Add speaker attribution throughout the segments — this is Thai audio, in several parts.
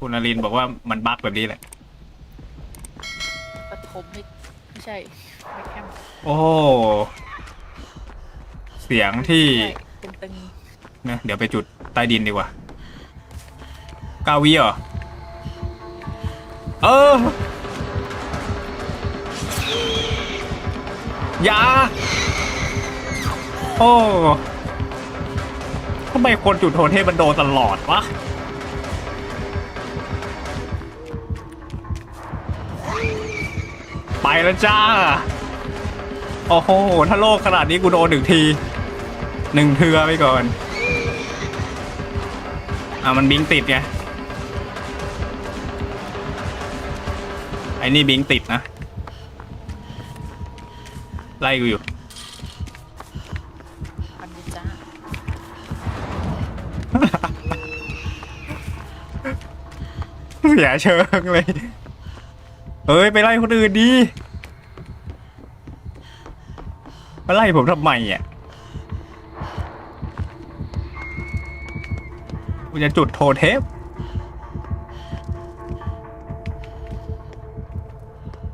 Speaker 1: คุณอารินบอกว่ามันบั๊กแบบนี้แหละ
Speaker 2: ปฐมไม่ไม่ใช่ไม่แคม
Speaker 1: โอ้โหเสียงที่
Speaker 2: ใช่เป็นตึง
Speaker 1: นะเดี๋ยวไปจุดใต้ดินดีกว่าเก้าวิเหรอ เอออย่าโอ้ทำไมคนจุดโทเทพมันโดนตลอดวะ แล้วจ้า โอ้โห ถ้าโลกขนาดนี้กูโดนหนึ่งทีหนึ่งเทือไปก่อน อะมันบิงติดไง ไอ้นี่บิงติดนะ ไล่กูอยู่
Speaker 2: พันดิจ้า
Speaker 1: เสียเชิงเลยเฮ้ย ไปไล่คนอื่นดี มาไล่ผมทำไมอะกูจะจุดโทเทป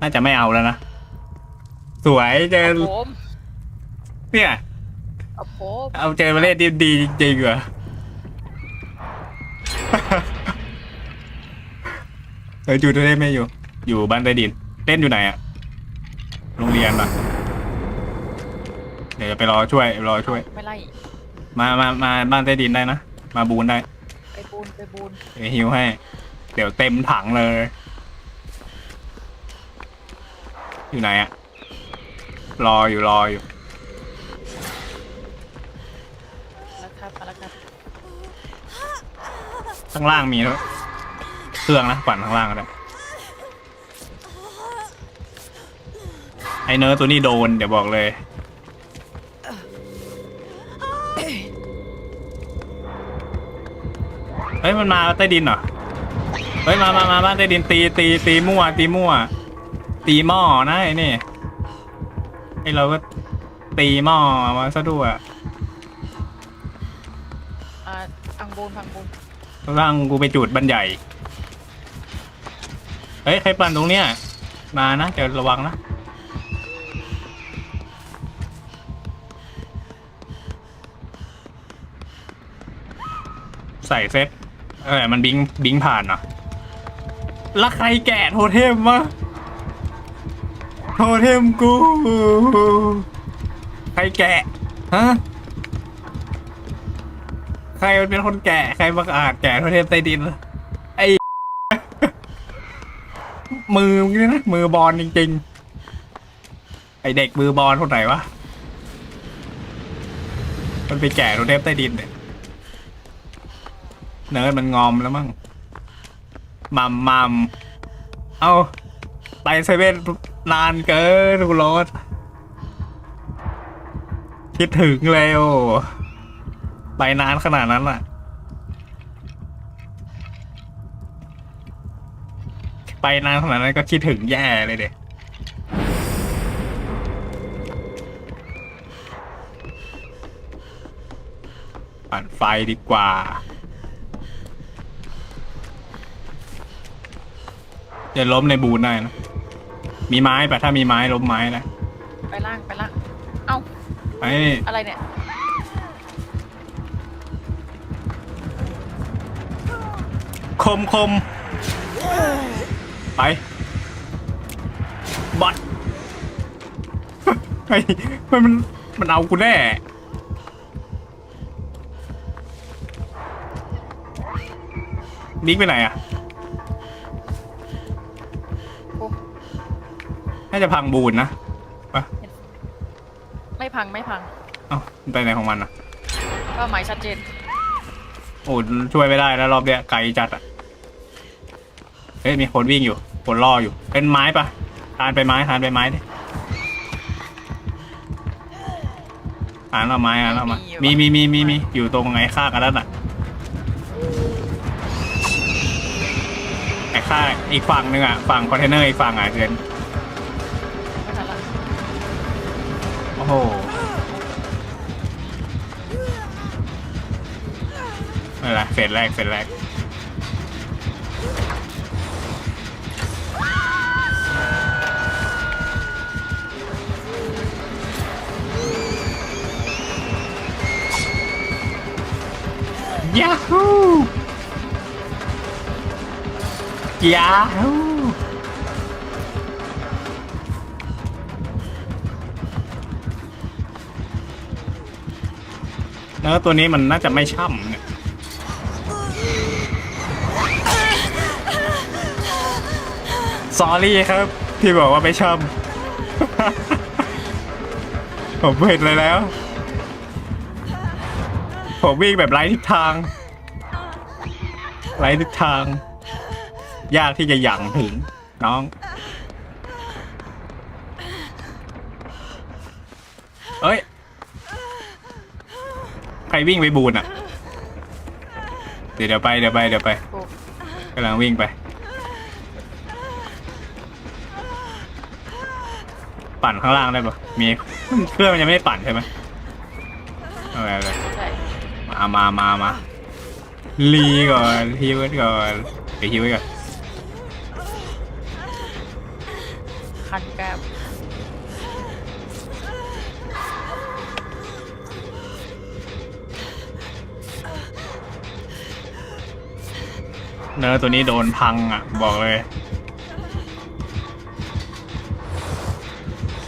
Speaker 1: น่าจะไม่เอาแล้วนะ สวยเจอ
Speaker 2: เอาผม
Speaker 1: เนี่ย
Speaker 2: เอาผม
Speaker 1: เอาเจอมาเล่นดีดีจริงๆเหรอเฮ้ยจูตัวเล่นไม่อยู่ อยู่บ้านใต้ดิน เล่นอยู่ไหนอะโรงเรียนปะ เดี๋ยวจะไปรอช่วยรอช่วย
Speaker 2: ไม่ไล่
Speaker 1: มามามาบ้านใต้ดินได้นะ มาบูนได้
Speaker 2: ไปบูนไปบูน
Speaker 1: เดี๋ยวฮิวให้ เดี๋ยวเต็มถังเลย อยู่ไหนอะรออยู่รออยู่
Speaker 2: แล้วครับมาแล้วครับ
Speaker 1: ข้างล่างมีแล้วเครื่องนะปั่นข้างล่างก็ได้ไอเนิร์ดตัวนี้โดนเดี๋ยวบอกเลย ยมันมาใต้ดินเหรอ เฮ้ยมามามาบ้านใต้ดินตีตีตีมั่วตีมั่ว ตีหม้อนะไอ้นี่ไอเราก็ตีหม้อมาซะด้วย
Speaker 2: อ่าอังบูนพังบูน
Speaker 1: ร่างกูไปจุดบันใหญ่ เฮ้ยใครปั่นตรงเนี้ยมานะเดี๋ยวระวังนะใส่เซต เออ มันบิงบิงผ่านเหรอแล้วใครแกะโทเทมวะโทเทมกู ใครแกะ ฮะ ใครมันเป็นคนแกะ ใครบังอาจแกะโทเทมใต้ดินวะไอ้ มือมึงนี่นะ มือบอลจริง ๆ ไอเด็กมือบอลคนไหนวะ มันไปแกะโทเทมใต้ดินเนี่ย เนิร์ดมันงอมแล้วมั้งมัมมัมเอาไปเซเว่นนานเกินกูรถคิดถึงเลยโอ้ไปนานขนาดนั้นอะ ไปนานขนาดนั้นก็คิดถึงแย่เลยเด็ปั่นไฟดีกว่า จะล้มในบูนได้นะ มีไม้ปะถ้ามีไม้ล้มไม้นะ
Speaker 2: ไปล่างไปล่าง เอ้า
Speaker 1: ไป
Speaker 2: อะไรเนี่ย
Speaker 1: คมคม ไปบัดไอ้มันมันมันเอากูแน่บิ๊กไปไหนอะ จะพังบูนนะปะ
Speaker 2: ไม่พังไม่พัง
Speaker 1: เอ้ามันไปไหนของมันอะ
Speaker 2: เป้าหมายชัดเจน
Speaker 1: โอ้ช่วยไม่ได้แล้วรอบเนี้ยไกลจัดอะเฮ้ยมีคนวิ่งอยู่คนรออยู่ เป็นไม้ปะทานไปไม้ทานไปไม้ดิทานเอาไม้ทานเอาไม้มีมีมีมีมีอยู่ตรงไอ้ค่ากันแล้วน่ะไอ้ค่าอีกฝั่งหนึ่งอะฝั่งคอนเทนเนอร์อีกฝั่งอะเกิน หอะไรเฟสแรกเฟสแรกยาฮูยาฮู แล้วตัวนี้มันน่าจะไม่ช่ำเนี่ยสอรี่ครับ ที่บอกว่าไม่ช่ำ ผมเห็นเลยแล้ว ผมวิ่งแบบไร้ทิศทาง ไร้ทิศทาง ยากที่จะหยั่งถึงน้อง เอ้ย ใค รวิ่งไปบูนอะ เดี๋ยวเดี๋ยวไปเดี๋ยวไปเดี๋ยวไป
Speaker 2: โอ้
Speaker 1: กำลังวิ่งไป ปั่นข้างล่างได้ปะมีเครื่องมันยังไม่ได้ปั่นใช่ไหมเอาไปเอาไป
Speaker 2: ใช่
Speaker 1: มามามามารีก่อนฮิวไว้ก่อนไปฮิวไว้ก่อน
Speaker 2: คัน
Speaker 1: เนื้อตัวนี้โดนพังอะ บอกเลย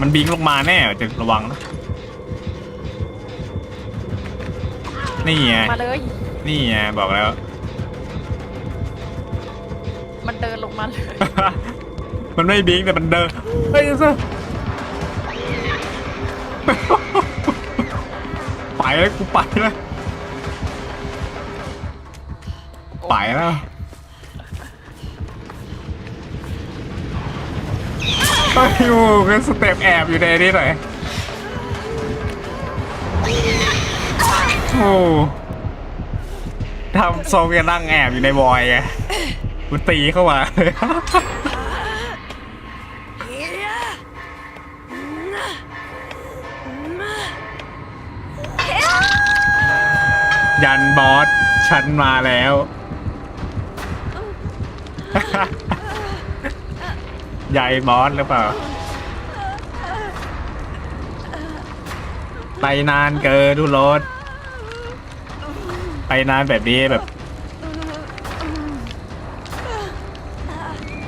Speaker 1: มันบิงลงมาแน่จะระวังนะ นี่ไง
Speaker 2: มาเลย
Speaker 1: นี่ไง บอกแล้ว
Speaker 2: มันเดินลงมาเลย
Speaker 1: มันไม่บิงแต่มันเดิน เฮ้ยซะไปแล้วกูไปแล้วไปแล้ว ไอ้ยูกันสเต็ปแอบอยู่ในนี้หน่อยโอ้ทำทรงจะนั่งแอบอยู่ในบอยไงมันตีเข้ามายันบอส ฉันมาแล้ว ใหญ่บอสหรือเปล่าไปนานเกินทุรถไปนานแบบนี้แบบ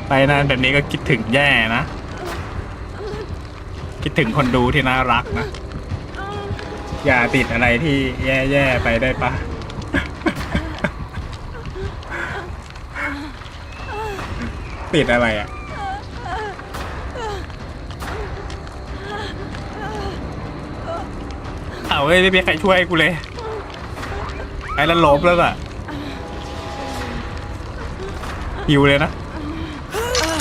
Speaker 1: ไปนานแบบนี้ก็คิดถึงแย่นะ คิดถึงคนดูที่น่ารักนะ อย่าติดอะไรที่แย่ๆไปได้ปะติดอะไรอะ เว้ยไม่มีใครช่วยกูเลยไอ้ละลบแล้วอะหิวเลยนะ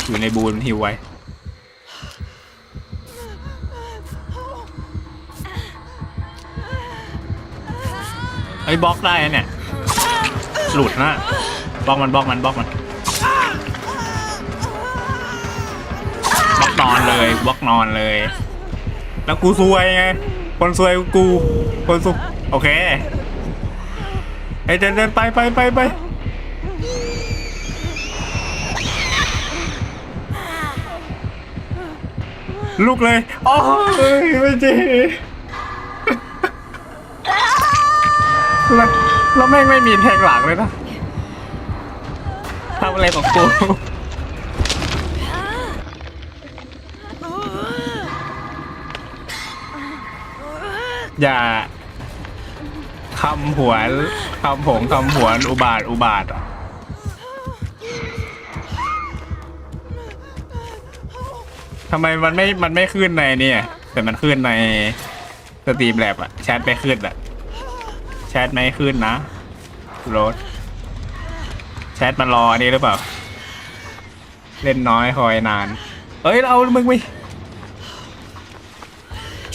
Speaker 1: อยู่ในบูนหิวไว้เฮ้บล็อกได้เนี่ยหลุดนะบล็อกมันบล็อกมันบล็อกมันบล็อกนอนเลยบล็อกนอนเลย แล้วกูซวยไง คนซวยกูคนสุโอเคเฮ้เดินเดินไปไปไปไปลุกเลยโอ้ยไม่จริงแล้วแล้วแม่งไม่มีแทงหลังเลยนะทำอะไรของกู อย่าคำผวนคำผงคำผวนอุบาทอุบาทอะทำไมมันไม่ มันไม่ขึ้นในเนี่ย แต่มันขึ้นในสตรีมแลบอะแชทไปขึ้นอะแชทไม่ขึ้นนะโรสแชทมันรออันนี้หรือเปล่า เล่นน้อยคอยนาน เอ้ยเอามึงไป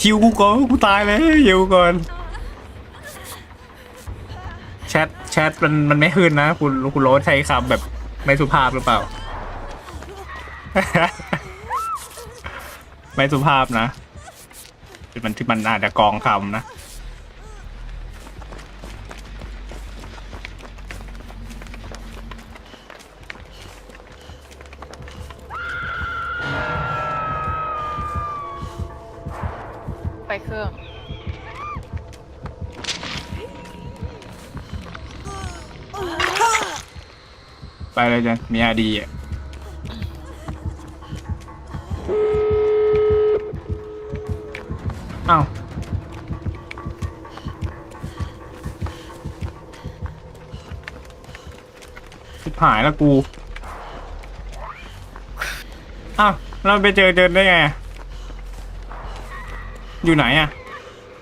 Speaker 1: คิวกูก่อนกูตายเลยคิวก่อนแชทแชทมันมันไม่ขึ้นนะ คุณคุณโรสใช้คำแบบไม่สุภาพหรือเปล่า ไม่สุภาพนะมันที่มันอาจจะกองคำนะ
Speaker 2: ไปเล
Speaker 1: ยจันมีอาดีอะอ้าวชิบหายแล้วกู อ้าวเราไปเจอเจอได้ไงอะอยู่ไหนอะ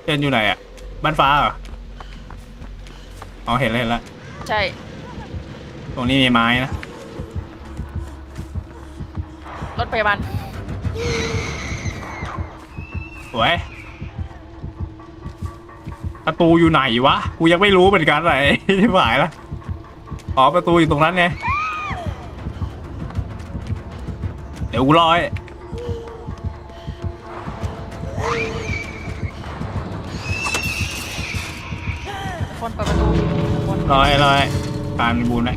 Speaker 1: เจนอยู่ไหนอะ บ้านฟ้าเหรอ อ๋อ เห็นแล้วเห็นแล้ว
Speaker 2: ใช่
Speaker 1: ตรงนี้มีไม้นะ
Speaker 2: รถพยาบาล
Speaker 1: สวย ประตูอยู่ไหนวะ กูยังไม่รู้เหมือนกันเลยที่หายละอ๋อประตูอยู่ตรงนั้นไง เดี๋ยวกูรอไอ้
Speaker 2: คนเปิดประตูคน
Speaker 1: รอไอ้รอไอ้ตามมีบูนไหม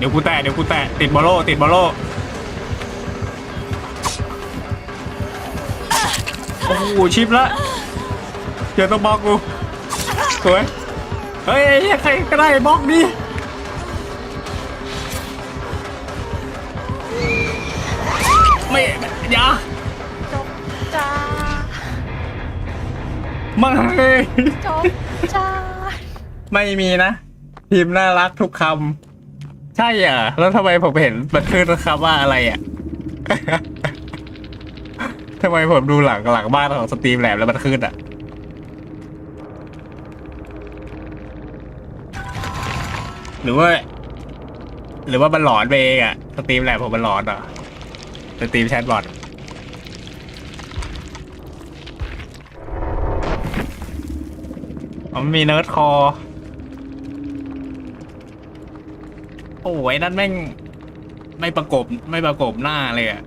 Speaker 1: เดี๋ยวกูแตะเดี๋ยวกูแตะติดบอลโลติดบอลโลโอ้โหชิปละเจอต้องบล็อกกูสวยเฮ้ยไอ้เหี้ยใครก็ได้บล็อกดิไม่อย่า
Speaker 2: จบจ้า
Speaker 1: ไม่
Speaker 2: จบจ้า
Speaker 1: ไม่มีนะพิมพ์น่ารักทุกคำ ใช่เหรอแล้วทำไมผมเห็นมันขึ้นนะครับว่าอะไรอะ ทำไมผมดูหลังหลังบ้านของสตรีมแลบแล้วมันขึ้นอะ หรือว่า หรือว่ามันหลอนไปเองอะ สตรีมแลบผมมันหลอนเหรอสตรีมแชทบอทมันมีเนิร์ดคอ อ้ยนั่นแม่งไม่ประกบไม่ประกบหน้าเลยอะ